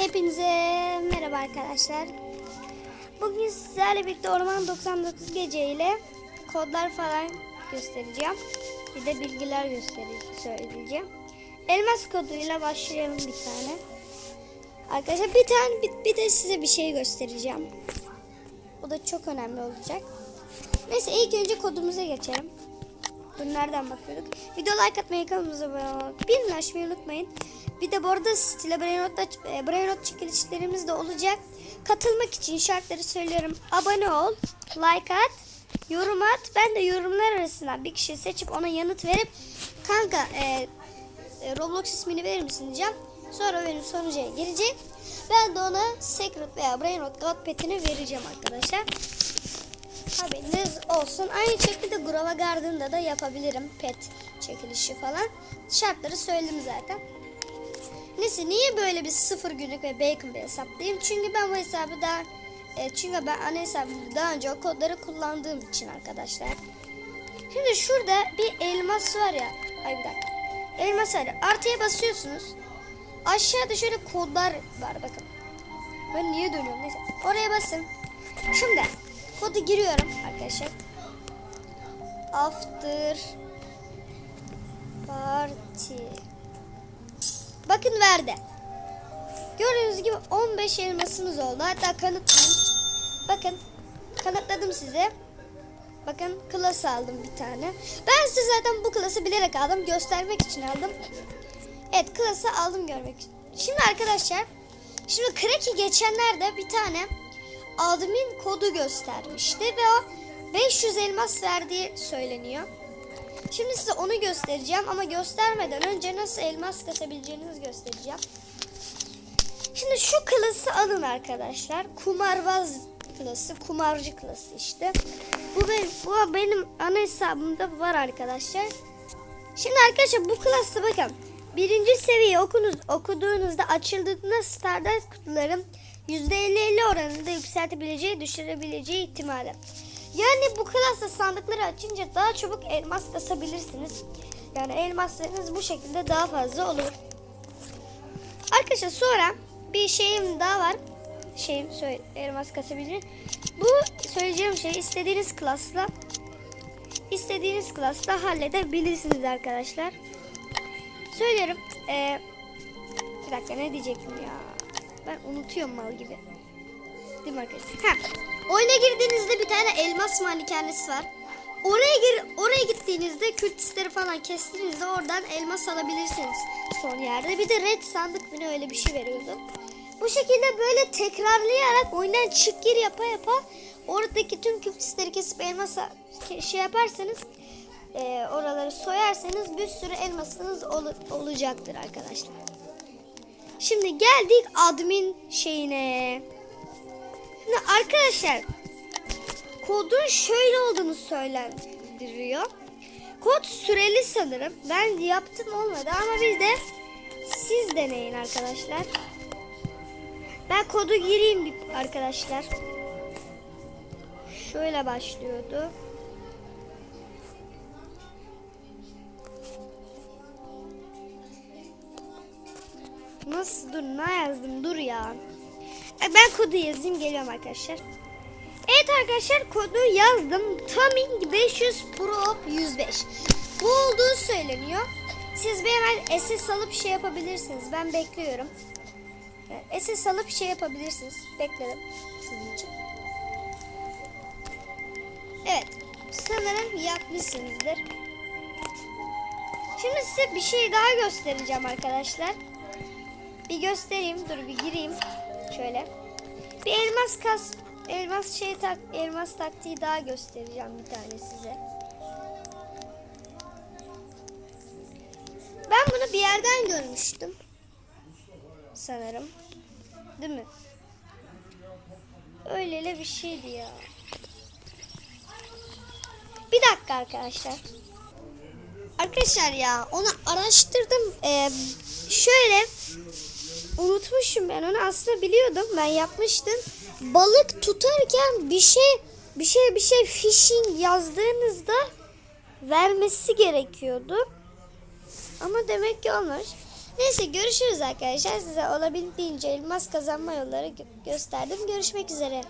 Hepinize merhaba arkadaşlar. Bugün sizlerle birlikte Orman 99 gece ile kodlar falan göstereceğim. Bir de bilgiler göstereceğim, söyleyeceğim. Elmas koduyla başlayalım bir tane. Arkadaşlar bir tane bir, bir de size bir şey göstereceğim. O da çok önemli olacak. Neyse ilk önce kodumuza geçelim. Nereden bakıyorduk? Video like atmayı, kanalımıza abone olmayı, açmayı unutmayın. Bir de bu arada stile Brainrot'ta e, Brainrot çekilişlerimiz de olacak. Katılmak için şartları söylüyorum. Abone ol, like at, yorum at. Ben de yorumlar arasından bir kişi seçip ona yanıt verip kanka e, e, Roblox ismini verir misin diyeceğim. Sonra benim sonucuya girecek. Ben de ona Secret veya Brainrot God Pet'ini vereceğim arkadaşlar. Haberiniz olsun. Aynı şekilde Grova Garden'da da yapabilirim. Pet çekilişi falan. Şartları söyledim zaten. Neyse niye böyle bir sıfır günlük ve bacon bir hesaplayayım? Çünkü ben bu hesabı daha e, çünkü ben ana hesabımda daha önce o kodları kullandığım için arkadaşlar. Şimdi şurada bir elmas var ya. Ay bir dakika. Elmas var ya. Artıya basıyorsunuz. Aşağıda şöyle kodlar var bakın. Ben niye dönüyorum neyse. Oraya basın. Şimdi kodu giriyorum arkadaşlar. After party. Bakın verdi. Gördüğünüz gibi 15 elmasımız oldu. Hatta kanıtlayayım. Bakın kanıtladım size. Bakın klas aldım bir tane. Ben size zaten bu klası bilerek aldım. Göstermek için aldım. Evet klası aldım görmek için. Şimdi arkadaşlar. Şimdi Cracky geçenlerde bir tane admin kodu göstermişti. Ve o 500 elmas verdiği söyleniyor. Şimdi size onu göstereceğim ama göstermeden önce nasıl elmas kasabileceğinizi göstereceğim. Şimdi şu klası alın arkadaşlar. Kumarbaz klası, kumarcı klası işte. Bu benim, bu benim ana hesabımda var arkadaşlar. Şimdi arkadaşlar bu klasta bakın. Birinci seviye okunuz, okuduğunuzda açıldığında Stardust kutuların %50-50 oranında yükseltebileceği, düşürebileceği ihtimali. Yani bu klasta sandıkları açınca daha çabuk elmas kasabilirsiniz. Yani elmaslarınız bu şekilde daha fazla olur. Arkadaşlar sonra bir şeyim daha var. Şeyim söyle elmas kasabilir. Bu söyleyeceğim şey istediğiniz klasla istediğiniz klasla halledebilirsiniz arkadaşlar. Söylerim. Ee, bir dakika ne diyecektim ya. Ben unutuyorum mal gibi. Değil mi arkadaşlar? Ha. Oyuna girdiğinizde bir tane elmas malikanesi var. Oraya gir, oraya gittiğinizde kültistleri falan kestiğinizde oradan elmas alabilirsiniz son yerde. Bir de red sandık bile öyle bir şey veriyordu. Bu şekilde böyle tekrarlayarak oyundan çık gir yapa yapa oradaki tüm kültistleri kesip elmas şey yaparsanız e, oraları soyarsanız bir sürü elmasınız ol- olacaktır arkadaşlar. Şimdi geldik admin şeyine. Şimdi arkadaşlar kodun şöyle olduğunu söylendiriyor. Kod süreli sanırım. Ben yaptım olmadı ama bir de siz deneyin arkadaşlar. Ben kodu gireyim arkadaşlar. Şöyle başlıyordu. Nasıl dur ne yazdım dur ya. E, Ben kodu yazayım geliyorum arkadaşlar. Evet arkadaşlar kodu yazdım. Taming 500 Pro 105. Bu olduğu söyleniyor. Siz bir hemen SS alıp şey yapabilirsiniz. Ben bekliyorum. SS alıp şey yapabilirsiniz. Bekledim sizin için. Evet. Sanırım yapmışsınızdır. Şimdi size bir şey daha göstereceğim arkadaşlar. Bir göstereyim. Dur bir gireyim. Şöyle. Bir elmas kas elmas şey tak elmas taktiği daha göstereceğim bir tane size. Ben bunu bir yerden görmüştüm. Sanırım. Değil mi? Öylele bir şeydi ya. Bir dakika arkadaşlar. Arkadaşlar ya onu araştırdım. Ee, şöyle unutmuşum ben onu aslında biliyordum ben yapmıştım. Balık tutarken bir şey bir şey bir şey fishing yazdığınızda vermesi gerekiyordu. Ama demek ki olmuş. Neyse görüşürüz arkadaşlar. Size olabildiğince elmas kazanma yolları gö- gösterdim. Görüşmek üzere.